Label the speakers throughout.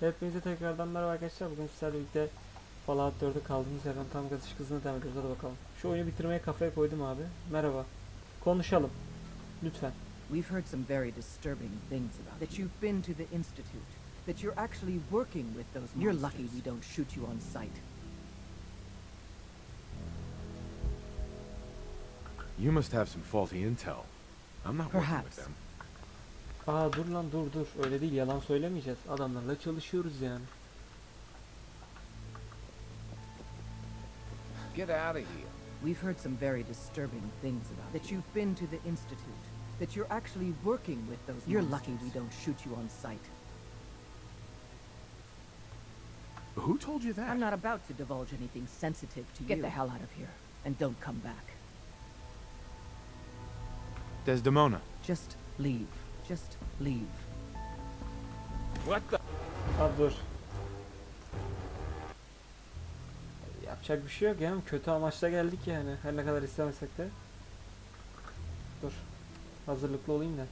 Speaker 1: Hepinize tekrardan merhaba arkadaşlar. Bugün sizlerle birlikte Fallout 4'e kaldığımız yerden tam gaz hızına devam ediyoruz. Hadi bakalım. Şu oyunu bitirmeye kafaya koydum abi. Merhaba. Konuşalım. Lütfen.
Speaker 2: We've heard some very disturbing things about that you've been to the institute, that you're actually working with those monsters. You're lucky we don't shoot you on sight.
Speaker 3: You must have some faulty intel. I'm not working
Speaker 2: Perhaps.
Speaker 3: with them.
Speaker 1: Aa dur lan dur dur. Öyle değil yalan söylemeyeceğiz. Adamlarla çalışıyoruz yani.
Speaker 3: Get out of here.
Speaker 2: We've heard some very disturbing things about that you've been to the institute, that you're actually working with those You're lucky we don't shoot you on sight.
Speaker 3: Who told you that?
Speaker 2: I'm not about to divulge anything sensitive to you. Get the hell out of here and don't come back.
Speaker 3: Desdemona.
Speaker 2: Just leave. Just leave.
Speaker 3: What the?
Speaker 1: Abi dur. Yapacak bir şey yok ya. Kötü amaçla geldik yani. Her ne kadar istemesek de. Dur. Hazırlıklı olayım da.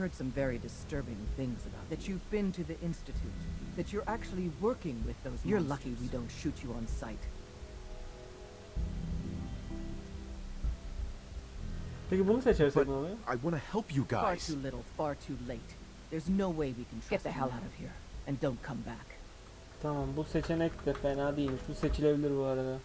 Speaker 2: Heard some very disturbing things about that you've been to the institute, that you're actually working with those You're lucky we don't shoot you on sight.
Speaker 1: Peki bunu seçersek
Speaker 3: But-
Speaker 1: ne oluyor?
Speaker 3: I want to help you guys.
Speaker 2: Far
Speaker 3: guys.
Speaker 2: too little, far too late. There's no way we can trust Get the hell out of here and don't come back.
Speaker 1: Tamam bu seçenek de fena değilmiş. Bu seçilebilir bu arada.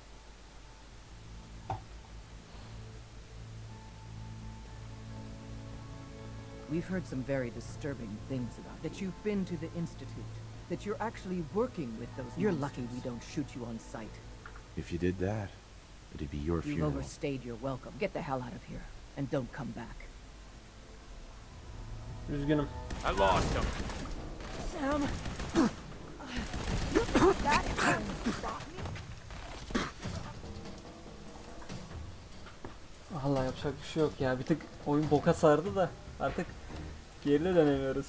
Speaker 2: We've heard some very disturbing things about that you've been to the institute, that you're actually working with those You're lucky we don't shoot you on sight.
Speaker 3: If you did that, it'd be your
Speaker 2: You've
Speaker 3: funeral.
Speaker 2: overstayed your welcome. Get the hell out of here and don't come back.
Speaker 1: Üzgünüm.
Speaker 3: I lost him.
Speaker 2: Sam!
Speaker 1: Allah yapacak bir şey yok ya. Bir tık oyun boka sardı da artık geri dönemiyoruz.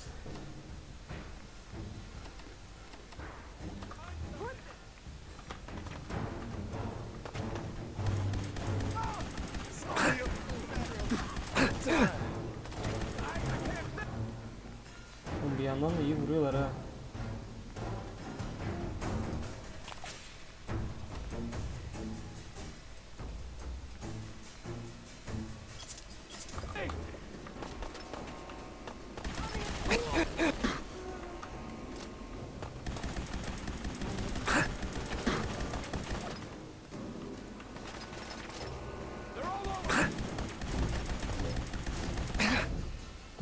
Speaker 1: Bir yandan da iyi vuruyorlar ha.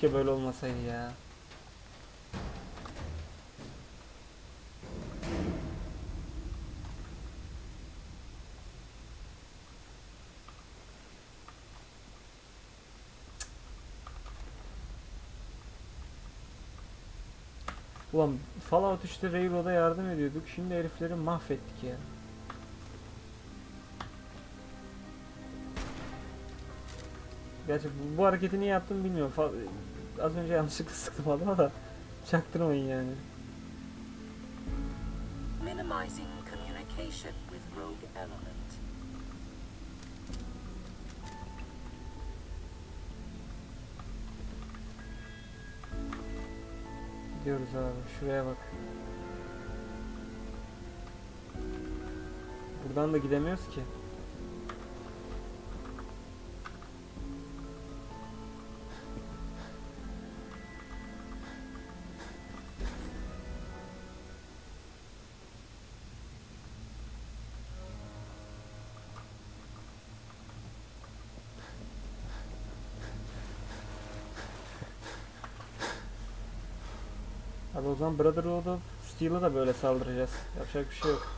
Speaker 1: Keşke böyle olmasaydı ya. Ulan Fallout 3'te Railroad'a yardım ediyorduk. Şimdi herifleri mahvettik ya. Gerçi bu, bu hareketi niye yaptım bilmiyorum. Fa- az önce yanlışlıkla sıktım adama da çaktırmayın yani.
Speaker 4: minimizing communication with rogue element.
Speaker 1: Gidiyoruz abi. Şuraya bak. Buradan da gidemiyoruz ki. Zaman Brotherhood of Steel'a da böyle saldıracağız. Yapacak bir şey yok.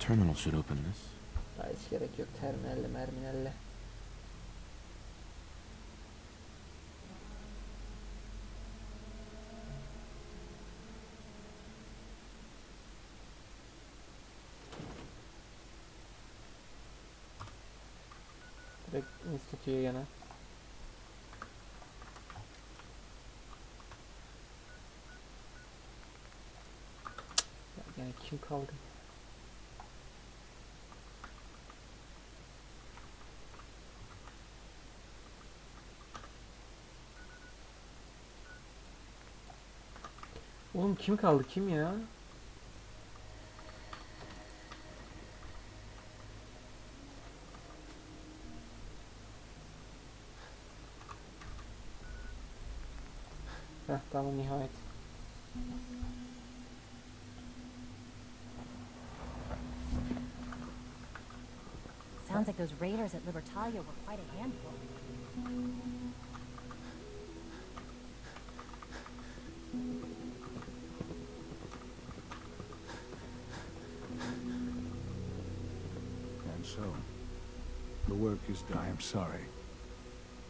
Speaker 3: Terminal should open this.
Speaker 1: Ha, hiç gerek yok. Terminalle merminalle. İnstituye gene. Ya gene kim kaldı? Oğlum kim kaldı kim ya? Heh tamam nihayet.
Speaker 5: Sounds like those raiders at Libertalia were quite a handful.
Speaker 6: And so, the work is done. I am sorry.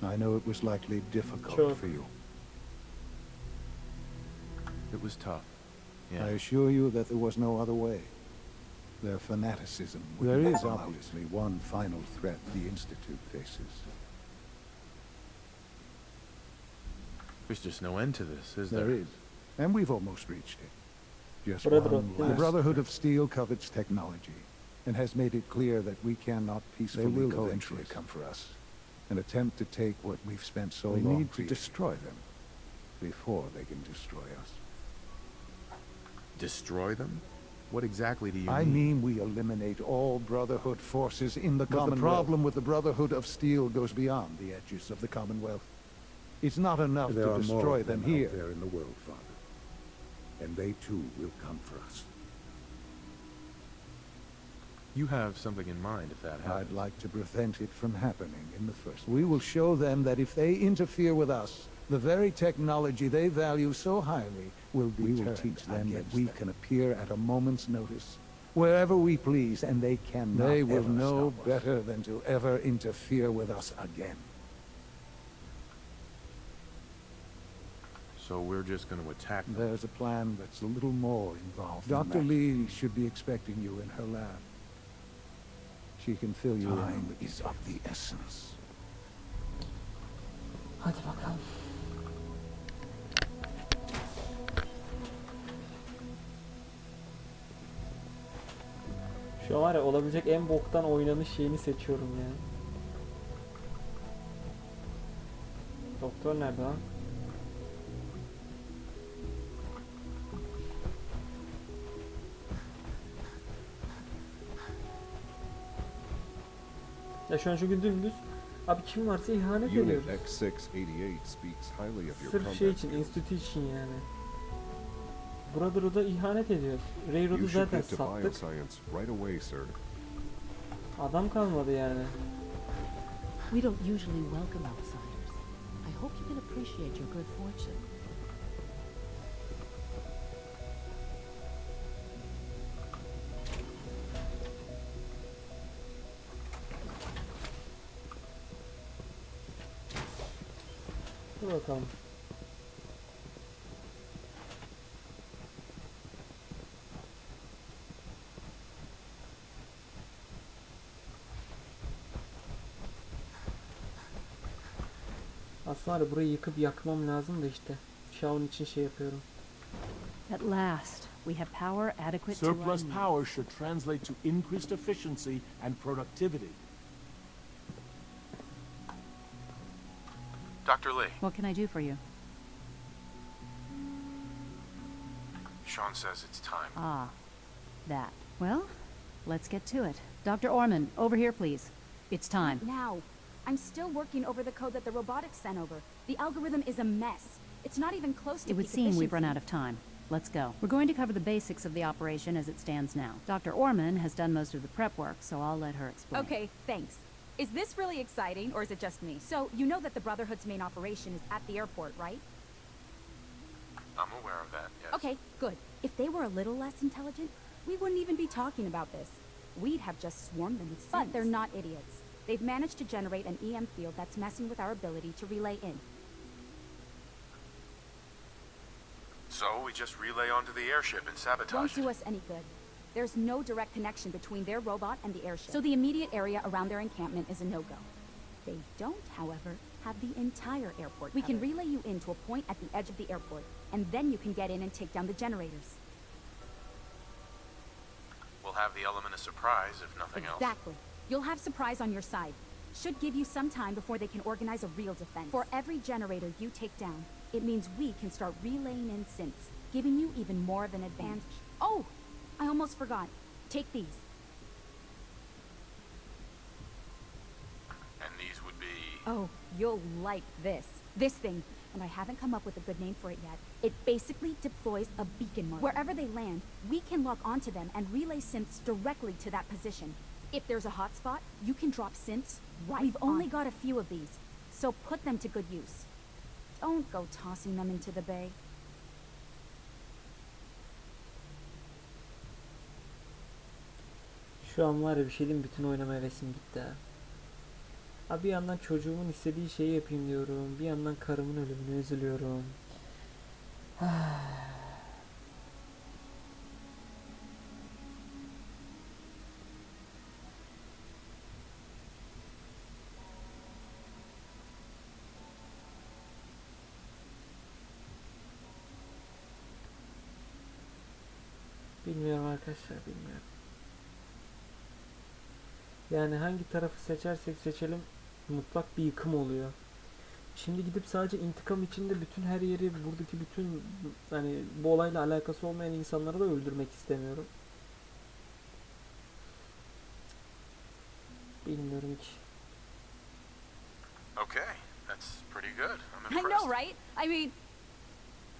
Speaker 6: I know it was likely difficult
Speaker 1: Sure.
Speaker 6: for you.
Speaker 3: It was tough.
Speaker 6: I assure you that there was no other way. Their fanaticism. There is obviously one final threat the Institute faces.
Speaker 3: There's just no end to this, is there?
Speaker 6: There is. And we've almost reached it. Just
Speaker 1: Brotherhood,
Speaker 6: one last The Brotherhood of Steel covets technology and has made it clear that we cannot peacefully
Speaker 7: they
Speaker 6: will
Speaker 7: eventually
Speaker 6: come for us. and attempt to take what we've spent so
Speaker 7: We
Speaker 6: long
Speaker 7: need to
Speaker 6: creating
Speaker 7: destroy them.
Speaker 6: before they can destroy us.
Speaker 3: Destroy them? What exactly do you
Speaker 6: I
Speaker 3: mean?
Speaker 6: mean we eliminate all Brotherhood forces in the
Speaker 7: But the problem
Speaker 6: with the Brotherhood of Steel goes beyond the edges of the Commonwealth. It's not enough
Speaker 7: There
Speaker 6: to
Speaker 7: are more
Speaker 6: destroy
Speaker 7: of
Speaker 6: them
Speaker 7: out
Speaker 6: here.
Speaker 7: there in the world, Father. And they too will come for us.
Speaker 3: You have something in mind if that happens.
Speaker 6: I'd like to prevent it from happening in the first. We will show them that if they interfere with us, the very technology they value so highly will be
Speaker 7: We will teach them that we
Speaker 6: them. can appear at a moment's notice, wherever we please, and they cannot They will
Speaker 7: ever
Speaker 6: know
Speaker 7: stop us.
Speaker 6: better than to ever interfere with us again.
Speaker 3: So we're just going to attack them.
Speaker 6: There's a plan that's a little more involved. Dr. Lee should be expecting you in her lab. She can fill you
Speaker 7: Time
Speaker 6: in.
Speaker 7: is of the essence.
Speaker 1: Hadi bakalım. Şu an var ya olabilecek en boktan oynanış şeyini seçiyorum ya. Doktor nerede lan? Ya şu an çünkü dümdüz Abi kim varsa ihanet ediyoruz.
Speaker 8: X688 speaks highly of your
Speaker 1: Sırf şey için, enstitü için yani. Brotherhood'a ihanet ediyoruz. Railroad'u
Speaker 8: You should
Speaker 1: zaten sattık.
Speaker 8: bioscience right away, sir.
Speaker 1: Adam kalmadı yani.
Speaker 5: We don't usually welcome outsiders. I hope you can appreciate your good fortune.
Speaker 1: Dur bakalım. Var ya burayı yıkıp yakmam lazım da işte. Shaun için şey yapıyorum.
Speaker 9: At last, we have power adequate to our
Speaker 10: Surplus
Speaker 9: needs.
Speaker 10: power should translate to increased efficiency and productivity.
Speaker 3: Dr. Lee,
Speaker 9: What can I do for you?
Speaker 3: Sean says it's time.
Speaker 9: Ah, that. Well, let's get to it. Dr. Orman, over here, please. It's time.
Speaker 11: Now. I'm still working over the code that the robotics sent over. The algorithm is a mess. It's not even close to
Speaker 9: It would
Speaker 11: peak
Speaker 9: seem we've run out of time. Let's go. We're going to cover the basics of the operation as it stands now. Dr. Orman has done most of the prep work, so I'll let her explain.
Speaker 11: Okay, thanks. Is this really exciting, or is it just me? So, you know that the Brotherhood's main operation is at the airport, right?
Speaker 3: I'm aware of that, yes.
Speaker 11: Okay, good. If they were a little less intelligent, we wouldn't even be talking about this. We'd have just swarmed them with But they're not idiots. They've managed to generate an EM field that's messing with our ability to relay in.
Speaker 3: So we just relay onto the airship and sabotage
Speaker 11: Won't do us any good. There's no direct connection between their robot and the airship. So the immediate area around their encampment is a no-go. They don't, however, have the entire airport We can relay you in to a point at the edge of the airport, and then you can get in and take down the generators.
Speaker 3: We'll have the element of surprise, if nothing else.
Speaker 11: Exactly. You'll have surprise on your side. Should give you some time before they can organize a real defense. For every generator you take down, it means we can start relaying in synths, giving you even more of an advantage. Oh! I almost forgot. Take these.
Speaker 3: And these would be...
Speaker 11: Oh, you'll like this. This thing, and I haven't come up with a good name for it yet. It basically deploys a beacon marker. Wherever they land, we can lock onto them and relay synths directly to that position. If there's a hotspot, you can drop synths right We've only got a few of these, so put them to good use. Don't go tossing them into the bay.
Speaker 1: Şu an var ya bir şey diyeyim bütün oynamaya resim gitti ha. Abi bir yandan çocuğumun istediği şeyi yapayım diyorum. Bir yandan karımın ölümüne üzülüyorum. Bilmiyorum arkadaşlar bilmiyorum. Yani hangi tarafı seçersek seçelim mutlak bir yıkım oluyor. Şimdi gidip sadece intikam içinde bütün her yeri buradaki bütün hani bu olayla alakası olmayan insanları da öldürmek istemiyorum. Bilmiyorum ki.
Speaker 3: Okay, that's pretty good. I'm
Speaker 11: I
Speaker 3: impressed.
Speaker 11: know, right? I mean,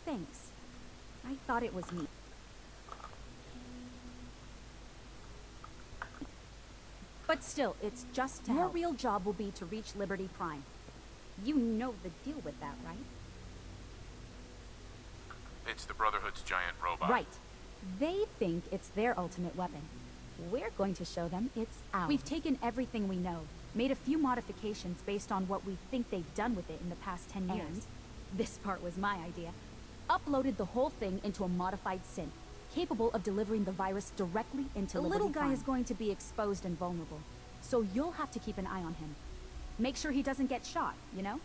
Speaker 11: thanks. I thought it was neat. But still, it's just to Your real job will be to reach Liberty Prime. You know the deal with that, right?
Speaker 3: It's the Brotherhood's giant robot.
Speaker 11: Right. They think it's their ultimate weapon. We're going to show them it's ours. We've taken everything we know, made a few modifications based on what we think they've done with it in the past 10 years.
Speaker 5: And?
Speaker 11: This part was my idea. Uploaded the whole thing into a modified synth, capable of delivering the virus directly into the little guy is going to be exposed and vulnerable. So you'll have to keep an eye on him. Make sure he doesn't get shot, you know?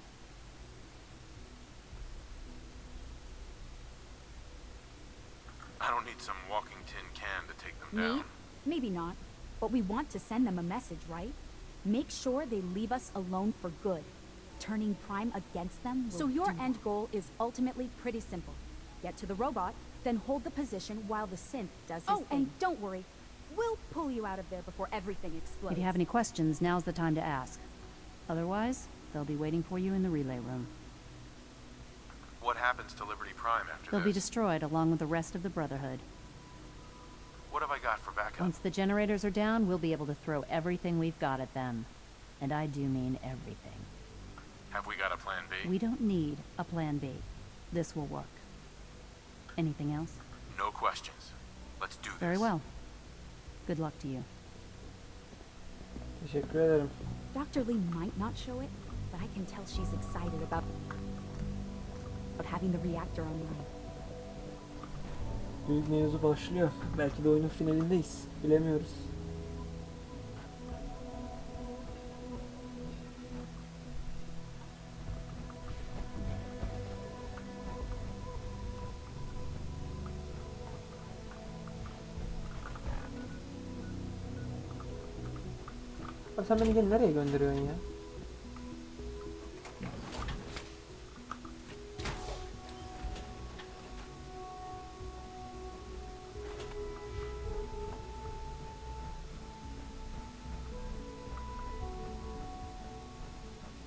Speaker 3: I don't need some walking tin can to take them
Speaker 11: Me?
Speaker 3: down.
Speaker 11: Maybe not. But we want to send them a message, right? Make sure they leave us alone for good. Turning Prime against them So your end goal is ultimately pretty simple. Get to the robot, then hold the position while the synth does his
Speaker 9: Oh,
Speaker 11: thing. and don't worry. We'll pull you out of there before everything explodes.
Speaker 9: If you have any questions, now's the time to ask. Otherwise, they'll be waiting for you in the relay room.
Speaker 3: What happens to Liberty Prime after
Speaker 9: They'll be destroyed along with the rest of the Brotherhood.
Speaker 3: What have I got for backup?
Speaker 9: Once the generators are down, we'll be able to throw everything we've got at them. And I do mean everything.
Speaker 3: Have we got a plan B?
Speaker 9: We don't need a plan B. This will work. Anything else?
Speaker 3: No questions. Let's do this.
Speaker 9: Very well. Good luck to you.
Speaker 1: Teşekkür ederim.
Speaker 11: Dr. Lee might not show it, but I can tell she's excited about, about having the reactor online.
Speaker 1: Büyük mevzu başlıyor. Belki de oyunun finalindeyiz. Bilemiyoruz. Abi sen beni gene nereye gönderiyorsun ya?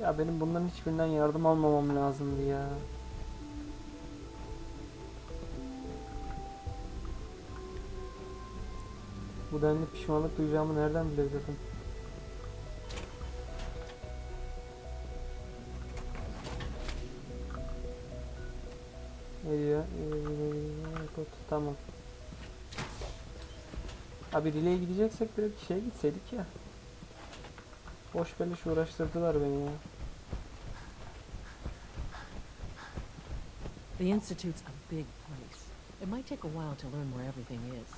Speaker 1: Ya benim bunların hiçbirinden yardım almamam lazımdı ya. Bu denli pişmanlık duyacağımı nereden bilebilirdim? Tamam. Abi relay'e gideceksek direkt şeye gitseydik ya. Boş beleş uğraştırdılar beni ya.
Speaker 5: The Institute's a big place. It might take a while to learn where everything is.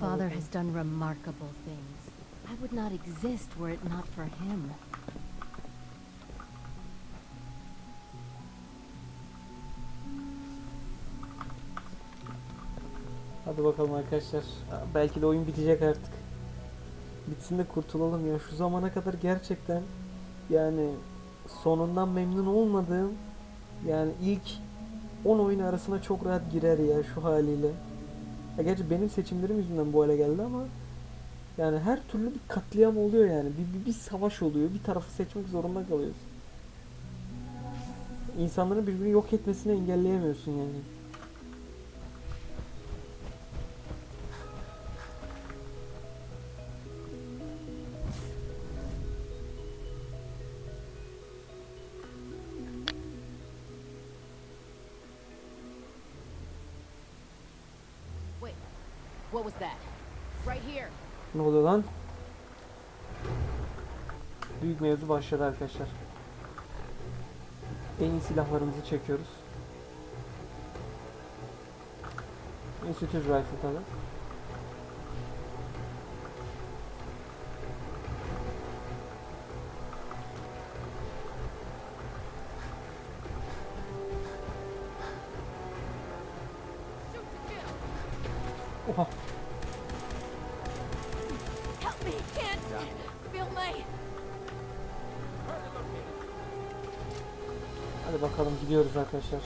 Speaker 9: Father has done remarkable things. I would not exist were it not for him.
Speaker 1: Hadi bakalım arkadaşlar. Belki de oyun bitecek artık. Bitsin de kurtulalım ya. Şu zamana kadar gerçekten yani sonundan memnun olmadığım yani ilk 10 oyun arasına çok rahat girer ya şu haliyle. Ya gerçi benim seçimlerim yüzünden bu hale geldi ama yani her türlü bir katliam oluyor yani. Bir, bir, bir savaş oluyor. Bir tarafı seçmek zorunda kalıyorsun. İnsanların birbirini yok etmesini engelleyemiyorsun yani. Oluyor lan? Büyük mevzu başladı arkadaşlar. En iyi silahlarımızı çekiyoruz. Institute Rifle tabi. Gidiyoruz arkadaşlar.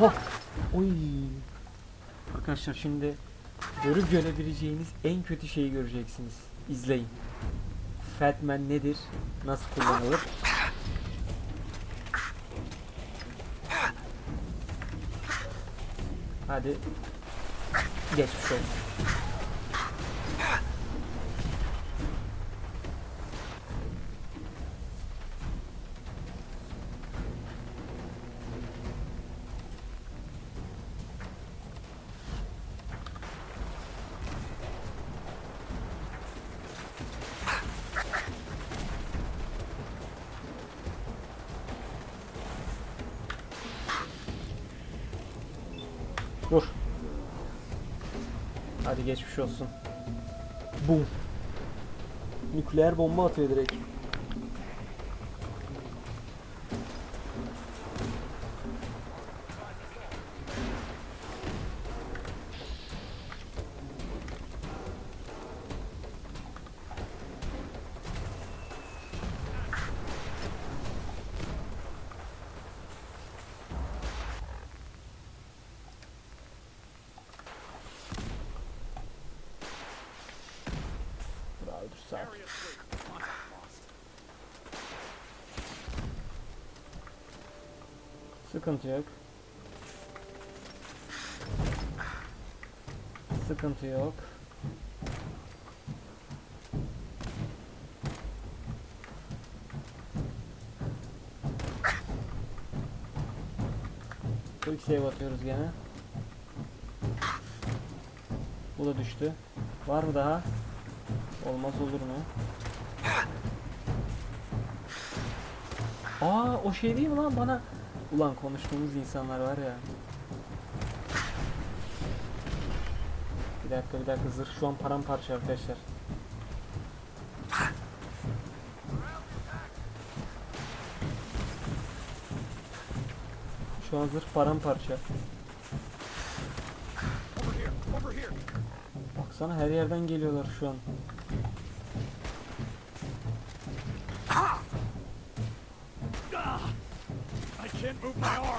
Speaker 1: Oha! Oy! Arkadaşlar şimdi görüp görebileceğiniz en kötü şeyi göreceksiniz. İzleyin. Fatman nedir? Nasıl kullanılır? Hadi. Geçmiş olsun. Dur. Hadi geçmiş olsun. Bum. Nükleer bomba atıyor direkt. Sıkıntı yok. Sıkıntı yok. Quick save atıyoruz gene. Bu da düştü. Var mı daha? Olmaz olur mu? Aa o şey değil mi lan bana? Ulan konuştuğumuz insanlar var ya. Bir dakika bir dakika zırh şu an paramparça arkadaşlar. Şu an zırh paramparça. Baksana her yerden geliyorlar şu an.
Speaker 10: can't move my arm.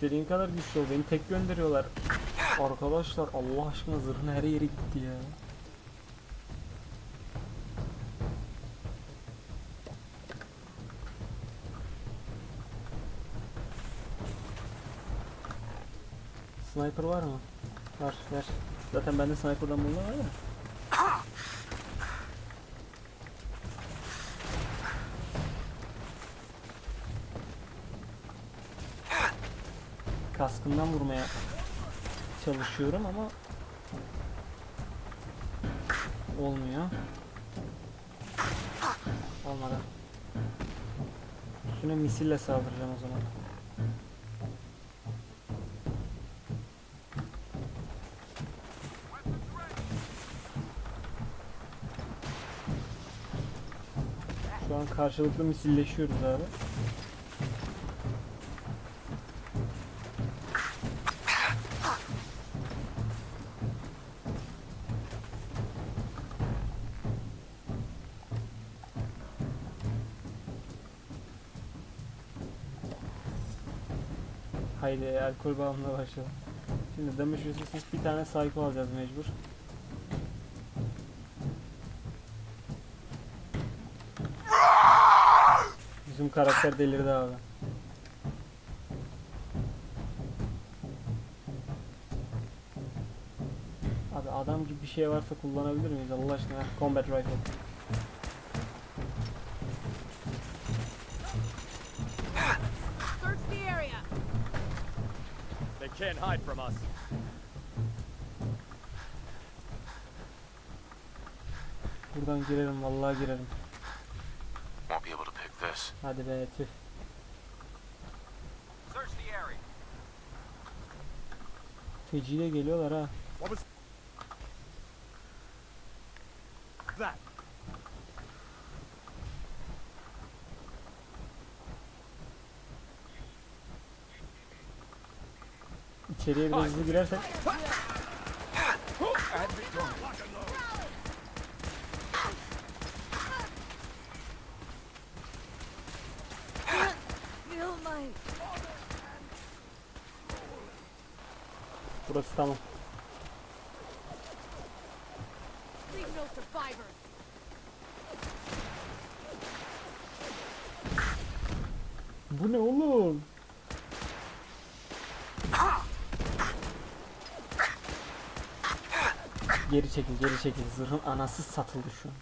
Speaker 1: İstediğin kadar güçlü ol. Beni tek gönderiyorlar. Arkadaşlar Allah aşkına zırhın her yeri gitti ya. Sniper var mı? Var, ver. Zaten bende sniper'dan bulma var ya. Kaskından vurmaya çalışıyorum ama olmuyor. Olmadı. Üstüne misille saldıracağım o zaman. Şu an karşılıklı misilleşiyoruz abi. Haydi alkol bağımlılığı başladı. Şimdi damage resistance bir tane psycho alacağız mecbur. Bizim karakter delirdi abi. Abi adam gibi bir şey varsa kullanabilir miyiz Allah aşkına? Combat rifle.
Speaker 10: Can't hide from us.
Speaker 1: Buradan girelim vallahi girelim.
Speaker 3: Won't be able to pick this.
Speaker 1: Hadi be tüh.
Speaker 10: Search the area.
Speaker 1: Feciyle geliyorlar ha.
Speaker 10: What was that?
Speaker 1: İçeriye biraz hızlı
Speaker 11: my
Speaker 1: Burası tamam. Bu ne oğlum? Geri çekil, geri çekil. Zırhın anası satıldı şu an.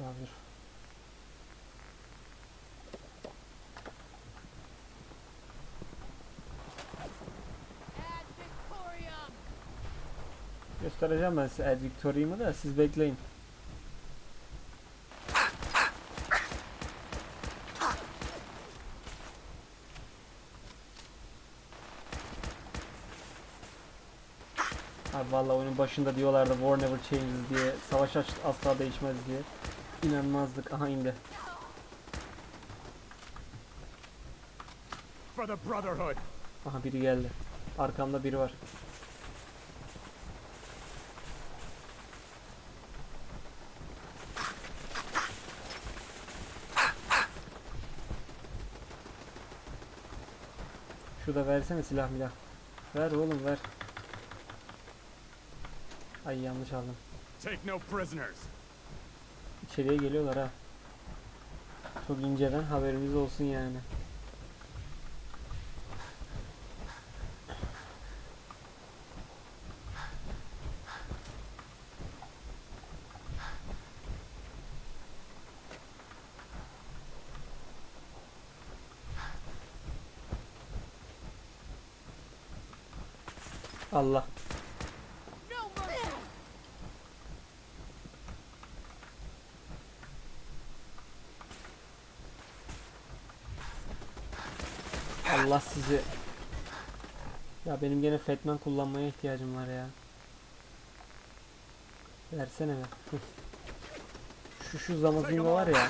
Speaker 11: Ad Victorium.
Speaker 1: Göstereceğim ben size Ed Victoria'mı da siz bekleyin. Abi vallahi oyunun başında diyorlardı War never changes diye, savaş asla değişmez diye. İnanmazdık. Aha indi. Aha biri geldi. Arkamda biri var. Şurada versene silah milah. Ver oğlum ver. Ay yanlış aldım.
Speaker 10: Take no prisoners.
Speaker 1: İçeriye geliyorlar ha. Çok inceden haberimiz olsun yani. Allah.
Speaker 11: No mercy.
Speaker 1: Allah sizi. Ya benim gene Fatman kullanmaya ihtiyacım var ya. Versene be. Şu şu zamazinga var ya.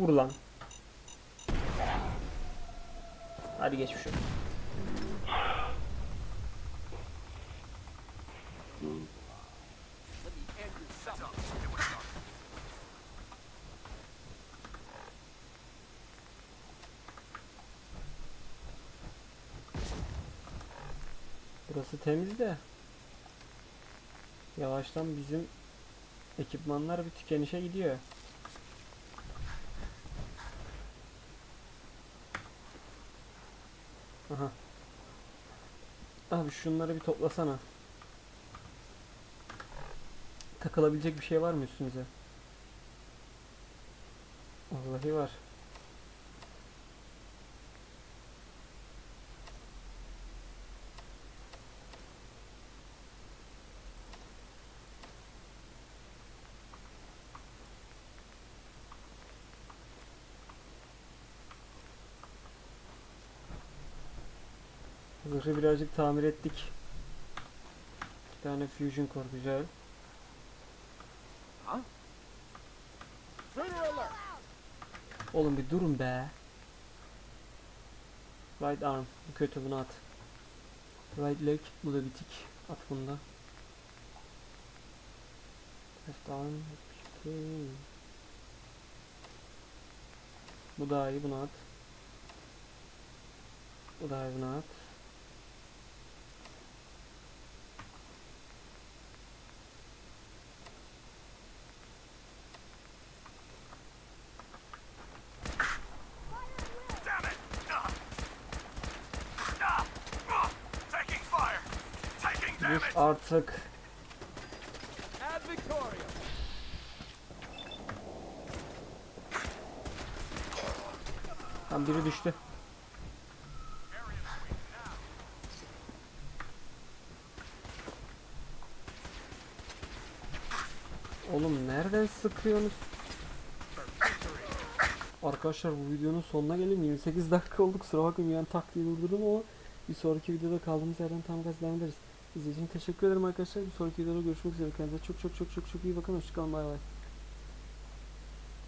Speaker 1: Vur lan. Hadi geçmiş olsun. Burası temiz de. Yavaştan bizim ekipmanlar bir tükenişe gidiyor. Aha. Abi şunları bir toplasana. Takılabilecek bir şey var mı üstünüze? Vallahi var. Zırhı birazcık tamir ettik. İki tane fusion core güzel. Oğlum bir durun be. Right arm. Bu kötü bunu at. Right leg. Bu da bitik. At bunu da. Left arm. Okay. Bu daha iyi. Bunu at. Bu daha iyi. Bunu at. Artık. Tam biri düştü. Oğlum nereden sıkıyorsunuz? Arkadaşlar bu videonun sonuna gelin 28 dakika oldu kusura bakmayın yani tak diye durdurdum ama bir sonraki videoda kaldığımız yerden tam gaz devam ederiz. İzlediğiniz için teşekkür ederim arkadaşlar. Bir sonraki videoda görüşmek üzere. Kendinize çok çok çok çok çok iyi bakın. Hoşçakalın. Bay bay.